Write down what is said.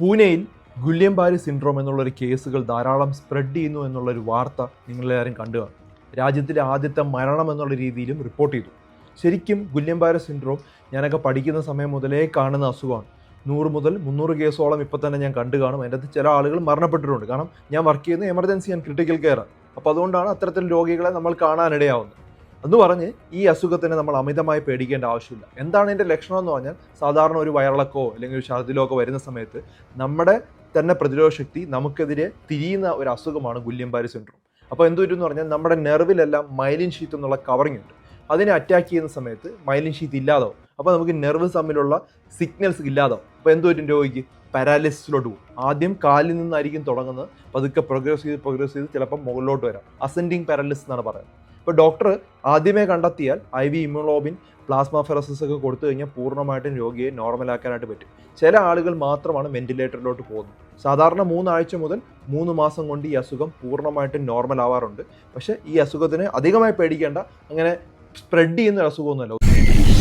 പൂനെയിൽ ഗുല്യംബാരി സിൻഡ്രോം എന്നുള്ളൊരു കേസുകൾ ധാരാളം സ്പ്രെഡ് ചെയ്യുന്നു എന്നുള്ളൊരു വാർത്ത നിങ്ങളെല്ലാവരും കണ്ടു കാണും. രാജ്യത്തിലെ ആദ്യത്തെ മരണം എന്നുള്ള രീതിയിലും റിപ്പോർട്ട് ചെയ്തു. ശരിക്കും ഗുല്യംബാരി സിൻഡ്രോം ഞാനൊക്കെ പഠിക്കുന്ന സമയം മുതലേ കാണുന്ന അസുഖമാണ്. നൂറ് മുതൽ മുന്നൂറ് കേസോളം ഇപ്പം തന്നെ ഞാൻ കണ്ടു കാണും. അതിന്റെ അകത്ത് ചില ആളുകൾ മരണപ്പെട്ടിട്ടുണ്ട്. കാരണം ഞാൻ വർക്ക് ചെയ്യുന്ന എമർജൻസി ആൻഡ് ക്രിട്ടിക്കൽ കെയർ അപ്പോൾ അതുകൊണ്ടാണ് അത്തരത്തിൽ രോഗികളെ നമ്മൾ കാണാനിടയാവുന്നത്. എന്ന് പറഞ്ഞ് ഈ അസുഖത്തിന് നമ്മൾ അമിതമായി പേടിക്കേണ്ട ആവശ്യമില്ല. എന്താണ് ഇതിന്റെ ലക്ഷണം എന്ന് പറഞ്ഞാൽ സാധാരണ ഒരു വയറിളക്കോ അല്ലെങ്കിൽ ഒരു ഛർദിലോ ഒക്കെ വരുന്ന സമയത്ത് നമ്മുടെ തന്നെ പ്രതിരോധ ശക്തി നമുക്കെതിരെ തിരിയുന്ന ഒരു അസുഖമാണ് ഗുല്യംബാരി സിൻഡ്രോം അപ്പോൾ എന്ത് എന്ന് പറഞ്ഞാൽ നമ്മുടെ നെർവിലെല്ലാം മൈലിൻ ഷീറ്റ് എന്നുള്ള കവറിങ് ഉണ്ട്. അതിനെ അറ്റാക്ക് ചെയ്യുന്ന സമയത്ത് മൈലിൻ ഷീറ്റ് ഇല്ലാതാവും. അപ്പോൾ നമുക്ക് നെർവ് തമ്മിലുള്ള സിഗ്നൽസ് ഇല്ലാതാവും. അപ്പോൾ എന്ത് വരും രോഗിക്ക്? പാരാലിസിസിലോട്ട് പോകും. ആദ്യം കാലിൽ നിന്നായിരിക്കും തുടങ്ങുന്നത്. പതുക്കെ പ്രോഗ്രസ് ചെയ്ത് പ്രോഗ്രസ് ചെയ്ത് ചിലപ്പോൾ മുകളിലോട്ട് വരാം. അസെൻഡിങ് പാരാലിസിസ് എന്നാണ് പറയുന്നത്. ഇപ്പോൾ ഡോക്ടർ ആദ്യമേ കണ്ടെത്തിയാൽ I V immunoglobulin plasmapheresis ഒക്കെ കൊടുത്തു കഴിഞ്ഞാൽ പൂർണമായിട്ടും രോഗിയെ നോർമലാക്കാനായിട്ട് പറ്റും. ചില ആളുകൾ മാത്രമാണ് വെന്റിലേറ്ററിലോട്ട് പോകുന്നത്. സാധാരണ മൂന്നാഴ്ച മുതൽ മൂന്ന് മാസം കൊണ്ട് ഈ അസുഖം പൂർണമായിട്ടും നോർമൽ ആവാറുണ്ട്. പക്ഷേ ഈ അസുഖത്തിന് അധികമായി പേടിക്കേണ്ട അങ്ങനെ സ്പ്രെഡ് ചെയ്യുന്ന ഒരു അസുഖമൊന്നുമല്ല.